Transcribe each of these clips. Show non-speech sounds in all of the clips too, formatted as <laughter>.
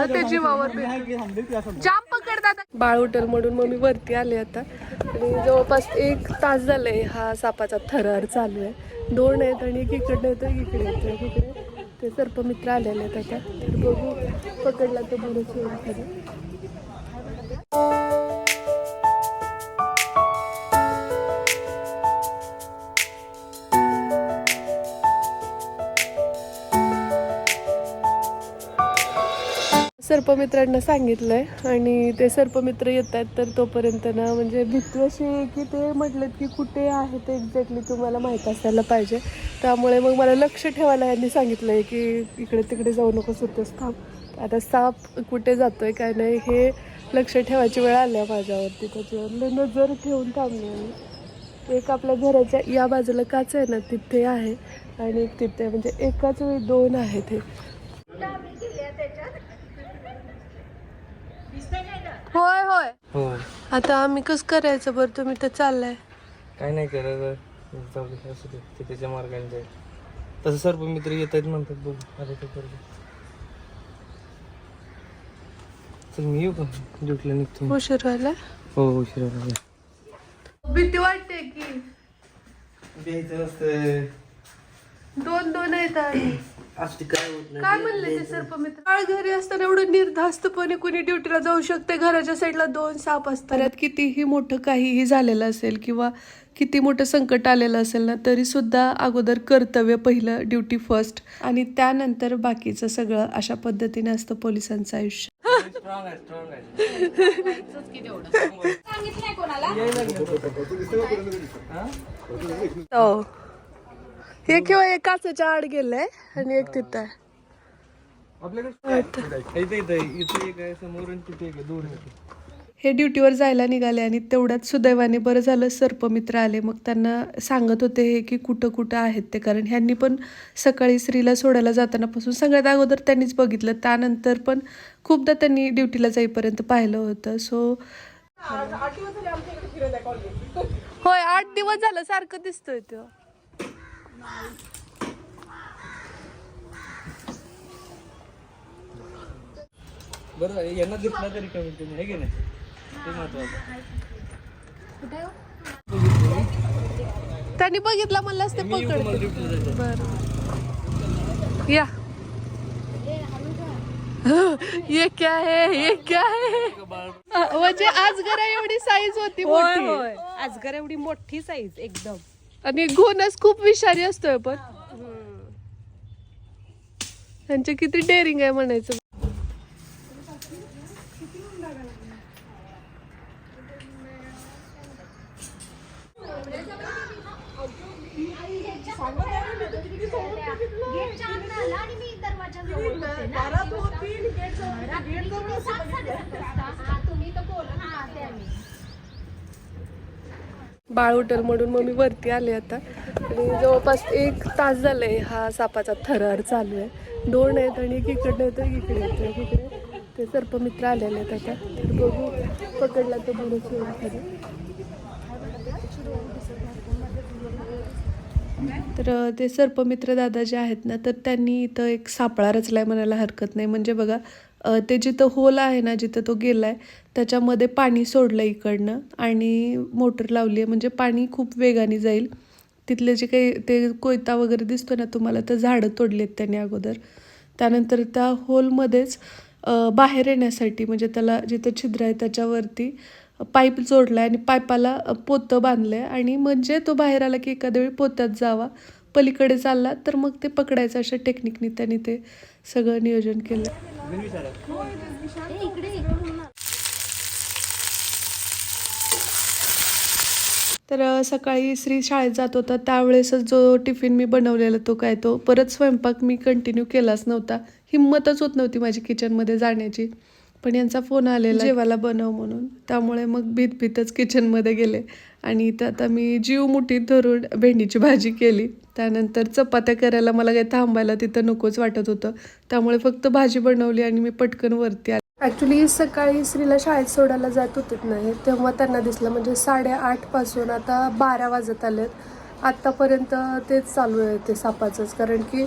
एवढं ते जीवावर जाम पकडतात बाळ उठल म्हणून मग मी वरती आले आता. आणि जवळपास एक तास झालाय हा सापाचा थरार चालू आहे. दोन आहेत आणि एक इकडे येतं एक इकडे इकडे. ते सर्पमित्र आलेले आहेत आता. तर बघू पकडला तर बरंच सर्पमित्रांना सांगितलं आहे आणि ते सर्पमित्र येत आहेत तर तोपर्यंत ना म्हणजे भीती अशी आहे की ते म्हटलं की कुठे आहे ते एक्झॅक्टली तुम्हाला माहीत असायला पाहिजे. त्यामुळे मग मला लक्ष ठेवायला यांनी सांगितलं आहे की इकडे तिकडे जाऊ नको होतेस थांब. आता साप कुठे जातो आहे काय नाही हे लक्ष ठेवायची वेळ आल्या माझ्यावरती. त्याच्यावर नजर ठेवून थांबली आणि एक आपल्या घराच्या या बाजूला काच आहे ना तिथे आहे. आणि एक तिथे म्हणजे एकाच वेळी दोन आहेत हे. होय होय. हो. आता आम्ही कसं करायचं बरं? तुम्ही तर चाललाय. काय नाही करत जाऊ दे असू दे. ते त्याच्या मार्गाने जाईल. तसं सर्व मित्र येत आहेत म्हणतात बघू आता ते करू चल मी येऊ का? ड्युटीला निघतो उशीर व्हायला? हो उशिरा झाला भीती वाटते की. द्यायचं असतं दोन दोन आहेत आणि काय होत काय म्हणले ते सर्पमित्र? काळ घरी असताना एवढं निर्धास्तपणे कुणी ड्युटीला जाऊ शकते घराच्या साईडला दोन साप असतात. कितीही मोठं काहीही झालेलं असेल किंवा किती मोठं संकट आलेलं असेल ना तरी सुद्धा अगोदर कर्तव्य पहिलं ड्युटी फर्स्ट आणि त्यानंतर बाकीचं सगळं अशा पद्धतीने असतं पोलिसांचं आयुष्य. स्ट्रॉंग आहे स्ट्रॉंग आहे हो किंवा एक काचेच्या आड गेलंय आणि एक तिथं आहे. हे ड्युटीवर जायला निघाले आणि तेवढ्यात सुदैवाने बरं झालं सर्पमित्र आले. मग त्यांना सांगत होते हे की कुठं कुठं आहेत ते. कारण ह्यांनी पण सकाळी स्त्रीला सोडायला जाताना पासून सगळ्यात अगोदर त्यांनीच बघितलं. त्यानंतर पण खूपदा त्यांनी ड्युटीला जाईपर्यंत पाहिलं होतं. सो होय आठ दिवस झालं सारखं दिसतोय तो. बरं झालं, यांना दिसला तरी कमी कमी आहे की नाही? ते महत्वाचं. त्यांनी बघितला म्हणलाच ते पकड. बर. या. <laughs> ये क्या है ये क्या है? म्हणजे आजगर एवढी साईज होती मोठी. होय. आजगर एवढी मोठी साईज एकदम. आणि घोणच खूप विषारी असतोय पण त्यांचे किती डेअरिंग आहे म्हणायचं गेटच्या आत आला आणि मी दरवाजाजवळ होते ना. रात्री किती? सात, साडेसात वाजता. हा, तुम्ही तर बोलत हा, ते आम्ही. बाळ उठल म्हणून मग मी वरती आले आता. आणि जवळपास एक तास झालाय हा सापाचा थरार चालू आहे. दोन आहेत आणि एक इकडनं येतं इकडे येतं इकडे ते सर्पमित्र आलेले आहेत आता. तर बघू पकडला तर बरंच तर ते सर्पमित्र दादा जे आहेत ना तर त्यांनी इथं एक सापळा रचलाय म्हणायला हरकत नाही. म्हणजे बघा ते जिथं होल आहे ना जिथं तो गेला आहे त्याच्यामध्ये पाणी सोडलं इकडनं आणि मोटर लावली आहे म्हणजे पाणी खूप वेगाने जाईल. तिथले जे काही ते कोयता वगैरे दिसतो ना तुम्हाला तर झाडं तोडली आहेत त्यांनी अगोदर. त्यानंतर त्या होलमध्येच बाहेर येण्यासाठी म्हणजे त्याला जिथं छिद्र आहे त्याच्यावरती पाईप जोडला आहे आणि पाईपाला पोतं बांधलं आहे आणि म्हणजे तो बाहेर आला की एखाद्या वेळी पोत्यात जावा. पलीकडे चालला तर मग ते पकडायचं अशा टेक्निकनी त्यांनी ते सगळं नियोजन केलं. तर सकाळी श्री शाळेत जात होता. त्यावेळेसच जो टिफिन मी बनवलेला तो काय तो परत स्वयंपाक मी कंटिन्यू केलाच नव्हता. हिंमतच होत नव्हती माझी किचनमध्ये जाण्याची. पण यांचा फोन आलेला जेवायला बनव म्हणून. त्यामुळे मग भीत भीतच किचनमध्ये गेले. आणि इथं आता मी जीव मुठीत धरून भेंडीची भाजी केली. त्यानंतर चपात्या करायला मला काही थांबायला तिथं नकोच वाटत होतं. त्यामुळे फक्त भाजी बनवली आणि मी पटकन वरती आले. ॲक्च्युली सकाळी श्रीला शाळेत सोडायला जात होते नाही तेव्हा त्यांना दिसलं. म्हणजे साडेआठपासून आता बारा वाजत आलेत. आत्तापर्यंत तेच चालू आहे ते सापाचंच. कारण की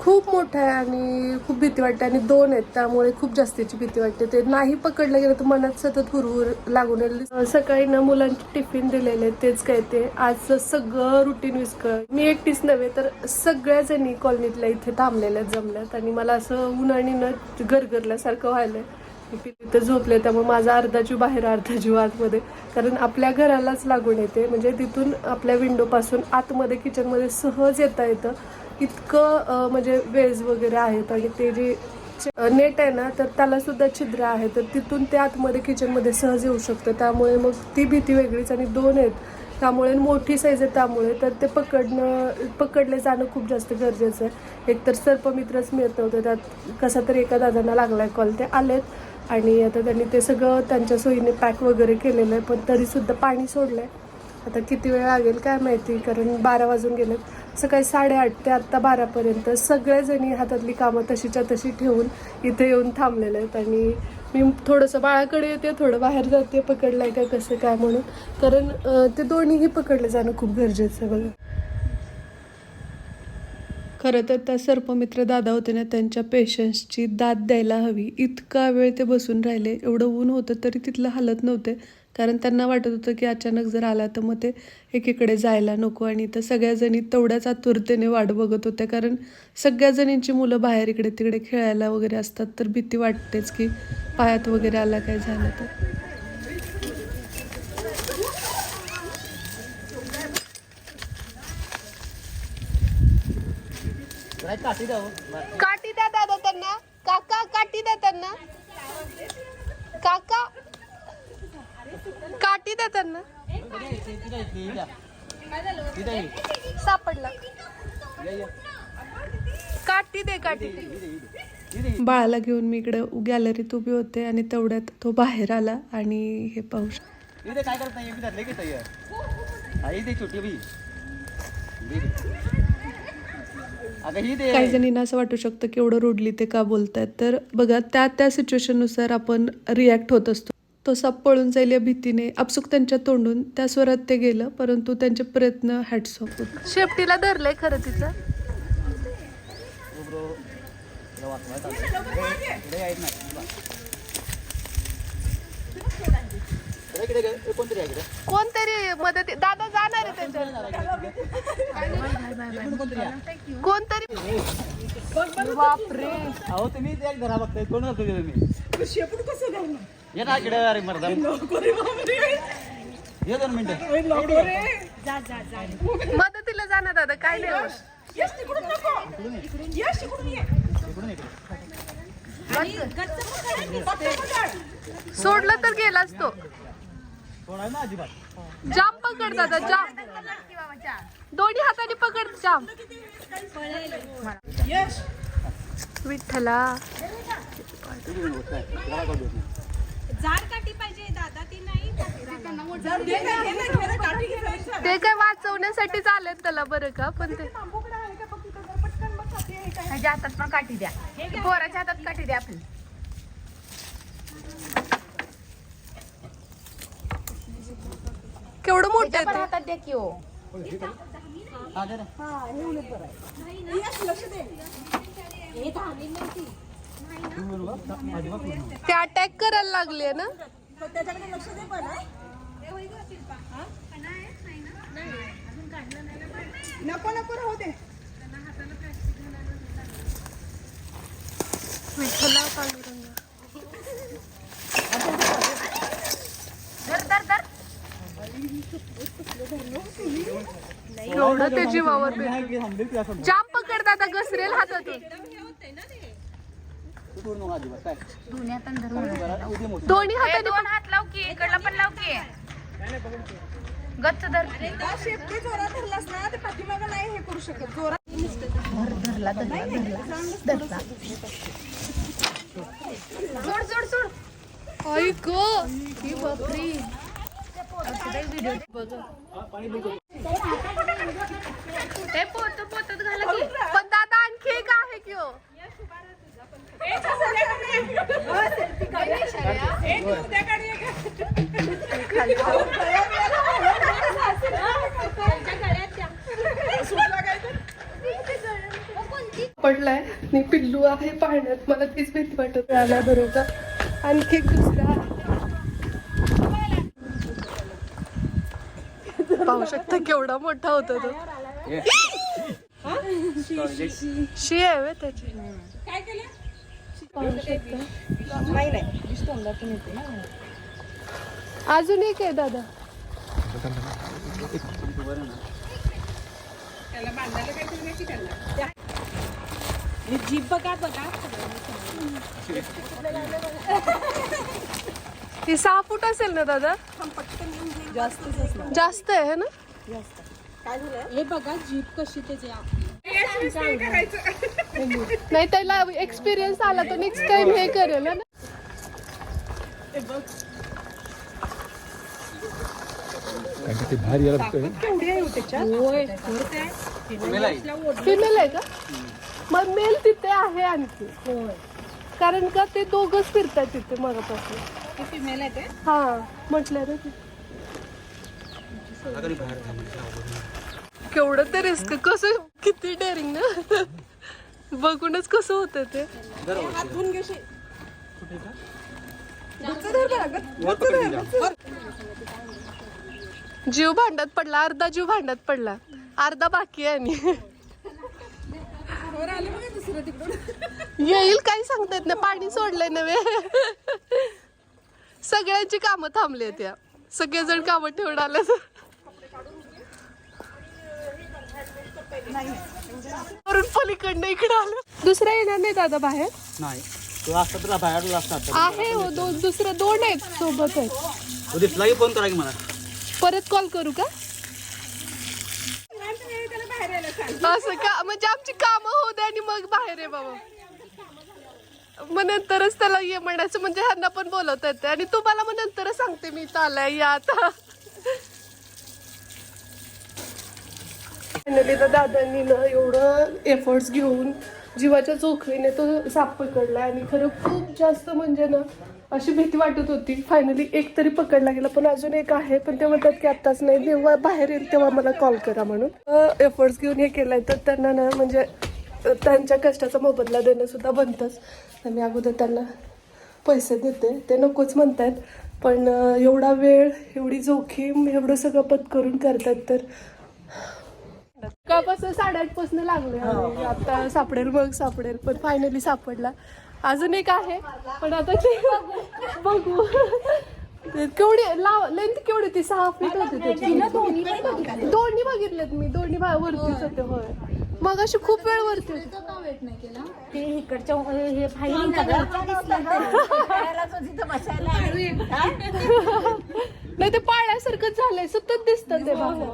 खूप मोठा आहे आणि खूप भीती वाटते आणि दोन आहेत त्यामुळे खूप जास्तीची भीती वाटते. ते नाही पकडलं गेलं तर मनात सतत हुरहुर लागून येईल सकाळी ना मुलांचे टिफिन दिलेले तेच काय ते. आज सगळं रुटीन विस्कळ. मी एकटीच नव्हे तर सगळ्या जणी कॉलनीतल्या इथे थांबलेल्या जमल्यात. आणि मला असं उन्हाळीनं गरगरल्यासारखं व्हायलंय. मी झोपले त्यामुळे माझा अर्धा जीव बाहेर अर्धा जीव आतमध्ये. कारण आपल्या घरालाच लागून येते. म्हणजे तिथून आपल्या विंडोपासून आतमध्ये किचनमध्ये सहज येता येतं. इतकं म्हणजे वेज वगैरे आहेत आणि ते जे नेट आहे ना तर त्याला सुद्धा छिद्र आहे तर तिथून ते आतमध्ये किचनमध्ये सहज येऊ शकतं. त्यामुळे मग ती भीती वेगळीच आणि दोन आहेत. त्यामुळे मोठी साईज आहे त्यामुळे. तर ते पकडणं पकडले जाणं खूप जास्त गरजेचं आहे. एकतर सर्पमित्रच मिळत नव्हतं. त्यात कसा तरी एका दादांना लागला आहे कॉल ते आलेत आणि आता त्यांनी ते सगळं त्यांच्या सोयीने पॅक वगैरे केलेलं आहे. पण तरीसुद्धा पाणी सोडलं आहे आता किती वेळ लागेल काय माहिती? कारण बारा वाजून गेलेत. सकाळी साडेआठ ते आत्ता बारापर्यंत सगळेजणी हातातली कामं तशीच्या तशी ठेवून इथे येऊन थांबलेले आहेत. आणि मी थोडंसं बाळाकडे येते थोडं बाहेर जाते पकडलं आहे का कसं काय म्हणून. कारण ते दोन्हीही पकडले जाणं खूप गरजेचं आहे बघा. खरं तर त्या सर्पमित्र दादा होते ना त्यांच्या पेशन्सची दाद द्यायला हवी. इतका वेळ ते बसून राहिले. एवढं ऊन होतं तरी तिथलं हालत नव्हते. कारण त्यांना वाटत होतं की अचानक जर आला तर मग ते एकीकडे जायला नको. आणि तर सगळ्याजणी तेवढ्याच आतुरतेने वाट बघत होत्या. कारण सगळ्या जणींची मुलं बाहेर इकडे तिकडे खेळायला वगैरे असतात. तर भीती वाटतेच की पायात वगैरे आला काय झालं तर. काठी द्या दादा त्यांना. काका काठी द्या त्यांना. काका काठी द्या त्यांना. सापडला. काठी दे काठी दे. बाळाला घेऊन मी इकडे गॅलरीत उभी होते आणि तेवढ्यात तो बाहेर आला आणि हे पाहू शकतो काय करत नाही ही काही जणींना असं वाटू शकतं की एवढं रोडली ते का बोलतायत. तर बघा त्या त्या सिच्युएशननुसार आपण रिॲक्ट होत असतो. तो साप पळून जाईल या भीतीने आपसुक त्यांच्या तोंडून त्या स्वरात ते गेलं परंतु त्यांचे प्रयत्न हॅट्स ऑफ शेपटीला धरलंय खरं तिचं. कोणतरी आहे इकडे कोणतरी मदत दादा जाणार आहे त्यांच्या कोणतरी बापरे. अहो तुम्ही घरा बघताय. कोण होतो तुम्ही? शेपूट कसं ये ना इकडे अरे मर्दा. ये दोन मिनिटं. मदतीला जाणार दादा काय नाही होत. इकडून इकडे. सोडलं तर गेलाच तो. ना अजिबात. जाम पकड दादा जाम. दोन्ही हाताने पकड जाम. विठ्ठला. इकडून होत नाही. तुम्हाला कळू देत नाही. जाड काठी पाहिजे दादा ती नाही ते काय वाचवण्यासाठी चालेल त्याला बरं का? पण ते ह्याच्या हातात पण काठी द्या. पोराच्या हातात काठी द्या आपली. केवढं मोठं आहे हातात द्या की हो. हा, दे ते अटॅक करायला लागले ना विठ्ठला पांडुरंगा धर धर धर एवढं ते जीवावर बेत. आहे की थांबले की असं? जाम पकड दादा घसरेल हातातून सोड नको अजिबात. काय? मोठी. दोन्ही हे हाताने दोन हात लाव की इकडला पण लाव की. गच्च धर. धरला धरला धरला. धरला. सोड सोड सोड आई गो ही बापरी ते पोत पोतात घाला की पण दादा आणखी एक आहे की हो पडलाय आणि पिल्लू आहे पाण्यात मला तीच भीती वाटत आल्या बरोबर. आणखी एक दुसरा. पाहू शकता केवढा मोठा होता तो. शी आहे व्हय त्याची. पाहू शकता. अजून एक आहे दादा. जीप बघा बघा. ती सहा फूट असेल ना दादा? जास्त आहे है ना? हे बघा जीप कशी त्याची नाही त्याला एक्सपिरियन्स आला तर नेक्स्ट टाइम हे करेल है ना? ते बघतोय. फिमेल आहे. का? मग मेल तिथे आहे आणखी. कारण का ते दोघच फिरतात तिथे मगापासून. फिमेल आहे ते? हा म्हटलं ना ते. केवढं ते रिस्क कसं किती डेअरिंग ना. बघूनच कसं होतं ते. जीव भांड्यात पडला अर्धा जीव भांड्यात पडला. अर्धा बाकी आहे आणि. येईल काही सांगता येत नाही. पाणी सोडलंय नव्हे. सगळ्यांची कामं थांबली त्या सगळेजण कामं ठेवून आले वरून पलीकडनं इकडे आलं. दुसरा येणार नाही दादा बाहेर? नाही. तो असता तर बाहेर असतात. आहे हो दोन दुसरं दोन आहेत सोबत आहेत. तो दिसला की फोन करा की मला. परत कॉल करू का? असं का म्हणजे आमची कामं होऊ दे आणि मग बाहेर आहे बाबा. मग नंतरच त्याला ये म्हणायचं म्हणजे ह्यांना पण बोलवता येते आणि तुम्हाला मग नंतरच सांगते मी चालाय या आता. फायनली तर दादांनी ना एवढं एफर्ट्स घेऊन जीवाच्या जोखमीने तो साप पकडला आणि खरं खूप जास्त म्हणजे ना अशी भीती वाटत होती. फायनली एक तरी पकडला गेला पण अजून एक आहे पण ते म्हणतात की आत्ताच नाही. जेव्हा बाहेर येईल तेव्हा मला कॉल करा म्हणून. एफर्ट्स घेऊन हे केलंय तर त्यांना ना म्हणजे त्यांच्या कष्टाचा मोबदला देणं सुद्धा बनतंच. तर मी अगोदर त्यांना पैसे देते. ते नकोच म्हणतात पण एवढा वेळ एवढी जोखीम एवढं सगळं पत्करून करतात तर कापासून साडेआठपासून लागले आम्ही. आता सापडेल मग सापडेल पण फायनली सापडला. अजून एक आहे. पण आता ते बघू. केवढी लाव लेंथ केवढी ती सहा फीट होती त्याची. दोन्ही बघितलेत मी. दोन्ही वरतीच होते होय. मग अशी खूप वेळ वरती होती. ते इकडच्या हे <laughs> नाही ते पाळल्यासारखंच झालंय. सतत दिसतं ते बाहेर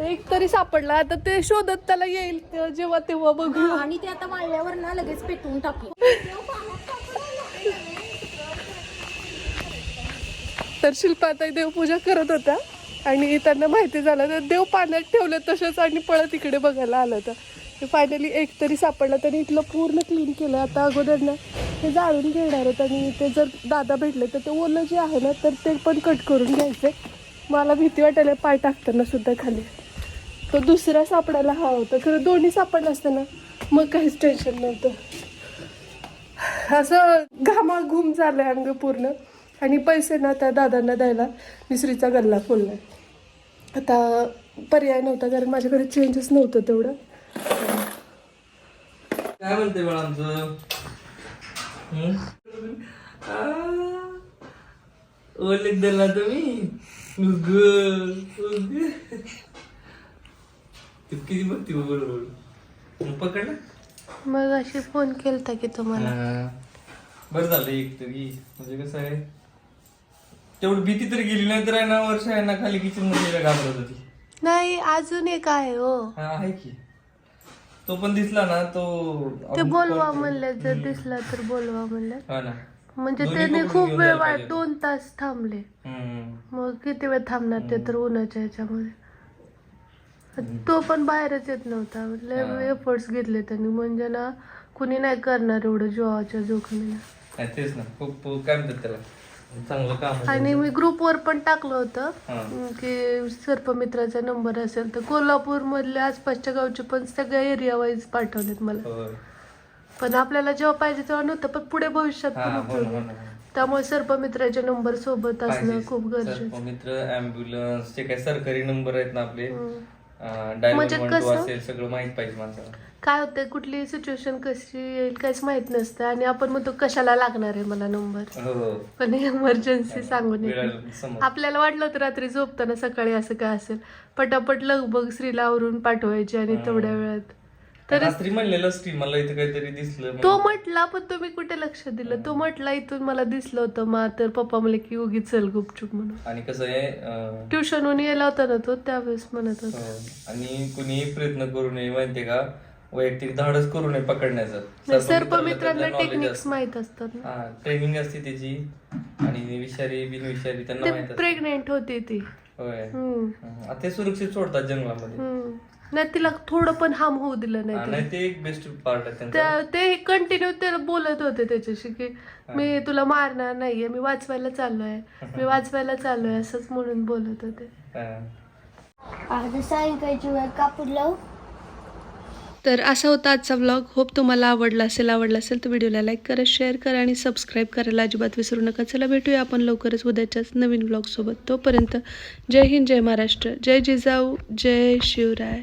एक तरी सापडला. आता ते शोधत त्याला येईल ते जेव्हा तेव्हा बघू. आणि ते आता वाळल्यावर ना लगेच पेटवून टाकू. तर शिल्पाताई देवपूजा करत होत्या. आणि त्यांना माहिती झालं तर देव पाण्यात ठेवलं तसंच आणि पळत इकडे बघायला आलं होतं. फायनली एक तरी सापडलं. त्यांनी इथलं पूर्ण क्लीन केलं. आता अगोदर ना ते जाळून घेणार आहेत आणि ते जर दादा भेटले तर ते ओलं जे आहे ना तर ते पण कट करून घ्यायचे. मला भीती वाटायला पाय टाकताना सुद्धा खाली. तो दुसरा सापडायला हवा होता. खरं दोन्ही सापडलं असतं ना मग काहीच टेन्शन नव्हतं. असं घामाघूम झालंय अंग पूर्ण. आणि पैसे ना त्या दादांना द्यायला मिसरीचा गल्ला खोललाय. आता पर्याय नव्हता कारण माझ्याकडे चेंजेस नव्हतं तेवढं. काय म्हणते बाळा आमचं ओळख दिला तुम्ही? किती बघती बघ बरोबर मग पकडलं मग अशी फोन केलता की तुम्हाला. हा. बरं झालं एक तरी. म्हणजे कसं आहे तेवढी भीती तरी गेली नाही तर आहे ना वर्ष आहे ना खाली किचनमध्ये घाबरत होती. नाही अजून एक आहे हो. हा आहे की. तो पण दिसला ना तो ते बोलवा म्हणले जर दिसला तर बोलवा म्हणले. हा ना. म्हणजे दोन्ही त्याने पकडून खूप घेऊन वेळ जायला वाट पाहिजे. दोन तास थांबले. हम्म. मग किती वेळ थांबणार ते तर उन्हाच्या ह्याच्यामध्ये तो पण बाहेरच येत नव्हता हा. एफर्ट्स घेतले त्यांनी म्हणजे ना कुणी नाही करणार एवढं जीवाच्या जोखमीला नाही, तेच ना खूप खूप- काय म्हणतात त्याला चांगलं काम. आणि मी ग्रुपवर पण टाकलं होतं हा. की सर्पमित्राचा नंबर असेल तर कोल्हापूर मधल्या आसपासच्या गावचे पण सगळ्या एरिया वाईज पाठवलेत मला होय. पण आपल्याला जेव्हा पाहिजे तेव्हा नव्हतं पण पुढे भविष्यात हा, पण हो उपयोग हो आहे. ना, हो ना. त्यामुळे सर्पमित्राचे नंबर सोबत असणं पाहिजे. खूप गरजेचं सर्पमित्र अँब्युलन्स जे काही सरकारी नंबर आहेत ना आपले हम्म. म्हणजे कसं? असेल सगळं माहीत पाहिजे माणसाला. काय होतंय? कुठली सिच्युएशन कशी येईल काहीच माहीत नसतं. आणि आपण म्हणतो कशाला लागणार आहे मला नंबर हो. पण इमर्जन्सी सांगून येते. वेळेला समज आपल्याला वाटलं होतं रात्री झोपताना सकाळी असं काय असेल. पटापट लगबग श्रीला आवरून पाठवायची आणि हा. तेवढ्या वेळात तर रात्री म्हणलेलं स्त्री मला इथं काहीतरी दिसलं तो. म्हटला पण तुम्ही कुठे लक्ष दिलं? तो म्हटला इथून मला दिसलं होतं मा तर पप्पा म्हणले की उगी चल गुपचूप म्हणून. आणि कसं आहे ट्युशनहून यायला होता ना तो त्यावेळेस म्हणत होता. हो. आणि कुणीही प्रयत्न करू नये माहितीये का? वैयक्तिक धाडस करू नये पकडण्याचं. सर्प सर्पमित्राला मित्रांना त्यातलं knowledge टेक्निक्स असतं. माहीत असतात ना. ट्रेनिंग असते त्याची आणि विषारी बिनविषारी त्यांना माहीत असते. प्रेग्नेंट होती ती. होय. ते सुरक्षित सोडतात जंगलामध्ये. नाही तिला थोडं पण हाम होऊ दिलं हा, नाही तिला. नाही ते एक बेस्ट पार्ट आहे त्यांचा. त्या ते कंटिन्यू त्याला बोलत होते त्याच्याशी की मी तुला मारणार नाहीये मी वाचवायला चाललोय मी <laughs> वाचवायला चाललोय असंच म्हणून बोलत होते. हा. सायंकाळची वेळ कापूर लावू तर असा होता आजचा व्लॉग होप तुम्हाला आवडला असेल आवडला असेल तर व्हिडिओला लाईक करा शेअर करा आणि सबस्क्राईब करायला अजिबात विसरू नका. चला भेटूया आपण लवकरच उद्याच्याच नवीन व्लॉगसोबत तोपर्यंत जय हिंद जय महाराष्ट्र जय जिजाऊ जय शिवराय.